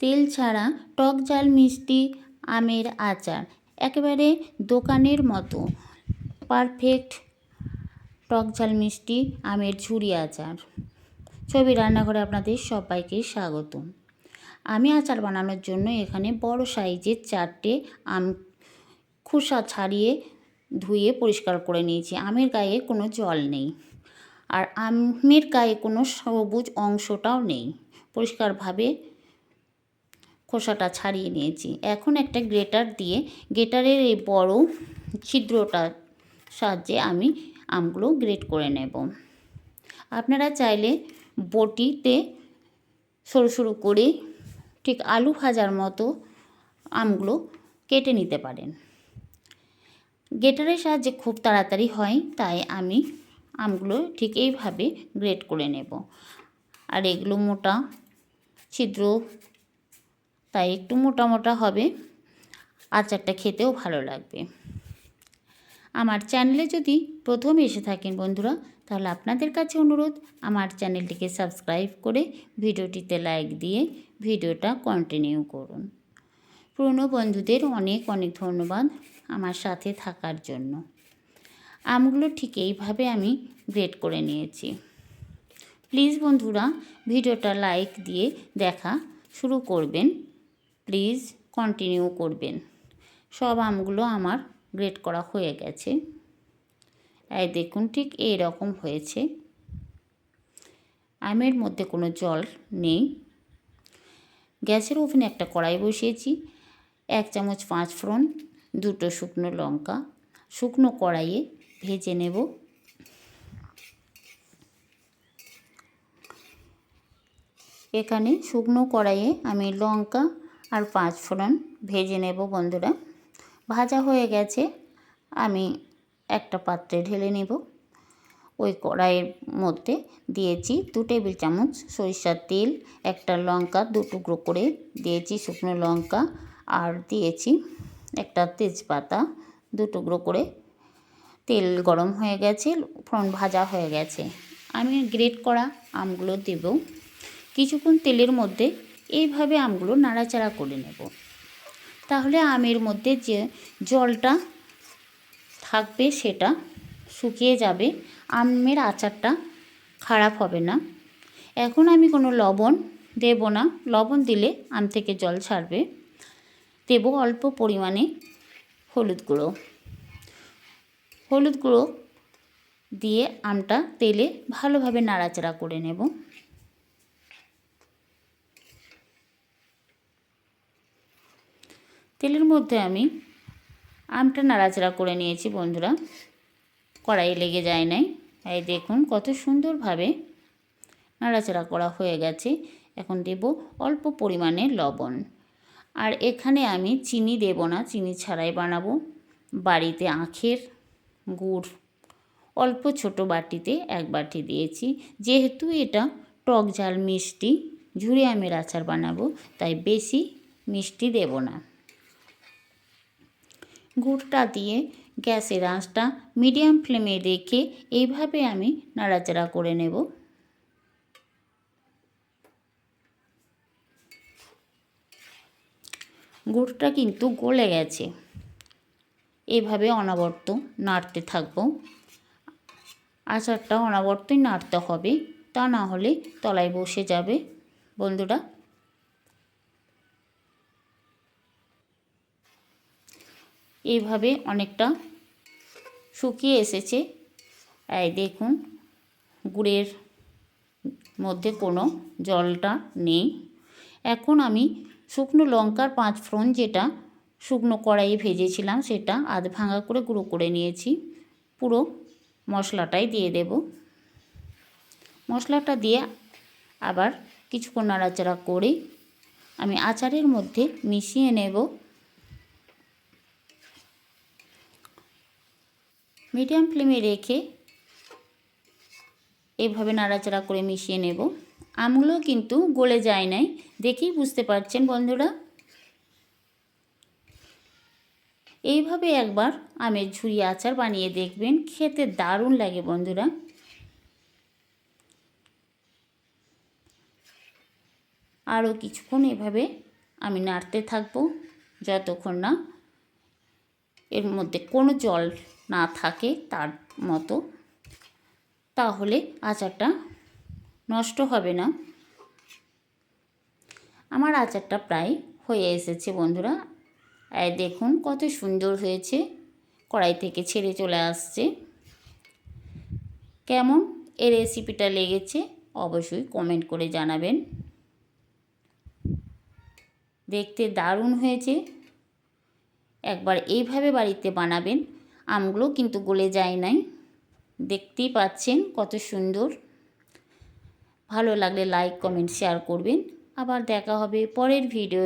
তেল ছাড়া টক ঝাল মিষ্টি আমের আচার। একেবারে দোকানের মতো। পারফেক্ট টক ঝাল মিষ্টি আমের ঝুরি আচার। ছবি রান্নাঘরে আপনাদের সবাইকে স্বাগত আমি আচার বানানোর জন্য এখানে বড় সাইজের চারটে আম খোসা ছাড়িয়ে ধুয়ে পরিষ্কার করে নিয়েছি। আমের গায়ে কোনো জল নেই। আর আমের গায়ে কোনো সবুজ অংশটাও নেই। পরিষ্কারভাবে খোসাটা ছাড়িয়ে নিয়েছি। এখন একটা গ্রেটার দিয়ে, গ্রেটারের এই বড় ছিদ্রটার সাহায্যে আমি আমগুলো গ্রেট করে নেব। আপনারা চাইলে বটিতে সরু সরু করে ঠিক আলু ভাজার মতো আমগুলো কেটে নিতে পারেন। গেটারের সাহায্যে খুব তাড়াতাড়ি হয়, তাই আমি আমগুলো ঠিক এইভাবে গ্রেট করে নেব। আর এগুলো মোটা ছিদ্র তাই একটু মোটা মোটা হবে। আচারটা খেতেও ভালো লাগবে। আমার চ্যানেলে যদি প্রথম এসে থাকেন বন্ধুরা, তাহলে আপনাদের কাছে অনুরোধ, আমার চ্যানেলটিকে সাবস্ক্রাইব করে ভিডিওটিতে লাইক দিয়ে ভিডিওটা কন্টিনিউ করুন। পুরনো বন্ধুদের অনেক অনেক ধন্যবাদ আমার সাথে থাকার জন্য। আমগুলো ঠিক এইভাবে আমি গ্রেড করে নিয়েছি। প্লিজ বন্ধুরা, ভিডিওটা লাইক দিয়ে দেখা শুরু করবেন। প্লিজ কন্টিনিউ করবেন। সব আমগুলো আমার গ্রেড করা হয়ে গেছে। এই দেখুন, ঠিক এই রকম হয়েছে। আমের মধ্যে কোনো জল নেই। গ্যাসের ওভেনে একটা কড়াই বসিয়েছি, এক চামচ পাঁচ ফোড়ন, দুটো শুকনো লঙ্কা। শুকনো কড়াইয়ে ভেজে নেব। এখানে শুকনো কড়াইয়ে আমি লঙ্কা আর পাঁচ ফোড়ন ভেজে নেব বন্ধুরা। ভাজা হয়ে গেছে, আমি একটা পাত্রে ঢেলে নেব। ওই কড়াইয়ের মধ্যে দিয়েছি দু টেবিল চামচ সরিষার তেল, একটা লঙ্কা, দু টুকরো করে দিয়েছি শুকনো লঙ্কা, আর দিয়েছি একটা তেজপাতা, দু টুকরো করে। তেল গরম হয়ে গেছে, ফোড়ন ভাজা হয়ে গেছে। আমি গ্রেট করা আমগুলো দেব। কিছুক্ষণ তেলের মধ্যে এইভাবে আমগুলো নাড়াচাড়া করে নেব। তাহলে আমের মধ্যে যে জলটা থাকবে সেটা শুকিয়ে যাবে। আমের আচারটা খারাপ হবে না। এখন আমি কোনো লবণ দেব না। লবণ দিলে আম থেকে জল ছাড়বে। দেব অল্প পরিমাণে হলুদ গুঁড়ো। হলুদ গুঁড়ো দিয়ে আমটা তেলে ভালোভাবে নাড়াচাড়া করে নেব। তেলের মধ্যে আমি আমটা নাড়াচাড়া করে নিয়েছি বন্ধুরা। কড়াই লেগে যায় নাই। এই দেখুন কত সুন্দরভাবে নাড়াচাড়া করা হয়ে গেছে। এখন দেব অল্প পরিমাণে লবণ। আর এখানে আমি চিনি দেব না, চিনি ছাড়াই বানাবো। বাড়িতে আখের গুড় অল্প ছোট বাটিতে এক বাটি দিয়েছি। যেহেতু এটা টক ঝাল মিষ্টি, ঝুড়ি আমের আচার বানাবো, তাই বেশি মিষ্টি দেব না। গুড়টা দিয়ে গ্যাসের আঁচটা মিডিয়াম ফ্লেমে রেখে এইভাবে আমি নাড়াচাড়া করে নেব। গুড়টা কিন্তু গলে গেছে। এভাবে অনাবর্ত নাড়তে থাকব। আচারটা অনাবর্তই নাড়তে হবে, তা না হলে তলায় বসে যাবে। বন্ধুরা এইভাবে অনেকটা শুকিয়ে এসেছে। এই দেখুন, গুড়ের মধ্যে কোনো জলটা নেই। এখন আমি শুকনো লঙ্কার পাঁচ ফোড়ন যেটা শুকনো কড়াইয়ে ভেজেছিলাম সেটা আধ ভাঙা করে গুঁড়ো করে নিয়েছি। পুরো মশলাটাই দিয়ে দেব। মশলাটা দিয়ে আবার কিছুক্ষণ নাড়াচাড়া করে আমি আচারের মধ্যে মিশিয়ে নেব। মিডিয়াম ফ্লেমে রেখে এভাবে নাড়াচাড়া করে মিশিয়ে নেব। আমগুলো কিন্তু গলে যায় নাই, দেখেই বুঝতে পারছেন বন্ধুরা। এইভাবে একবার আমের ঝুরি আচার বানিয়ে দেখবেন, খেতে দারুণ লাগে বন্ধুরা। আরও কিছুক্ষণ এভাবে আমি নাড়তে থাকব, যতক্ষণ না এর মধ্যে কোনো জল না থাকে তার মতো, তাহলে আচারটা নষ্ট হবে না। আমার আচারটা প্রায় হয়ে এসেছে বন্ধুরা। দেখুন কত সুন্দর হয়েছে, কড়াই থেকে ছেড়ে চলে আসছে। কেমন এই রেসিপিটা লেগেছে অবশ্যই কমেন্ট করে জানাবেন। দেখতে দারুণ হয়েছে। একবার এইভাবে বাড়িতে বানাবেন। আমগুলো কিন্তু গলে যায় নাই। দেখতেই পাচ্ছেন কত সুন্দর। ভালো লাগলে লাইক কমেন্ট শেয়ার করবেন। আবার দেখা হবে পরের ভিডিও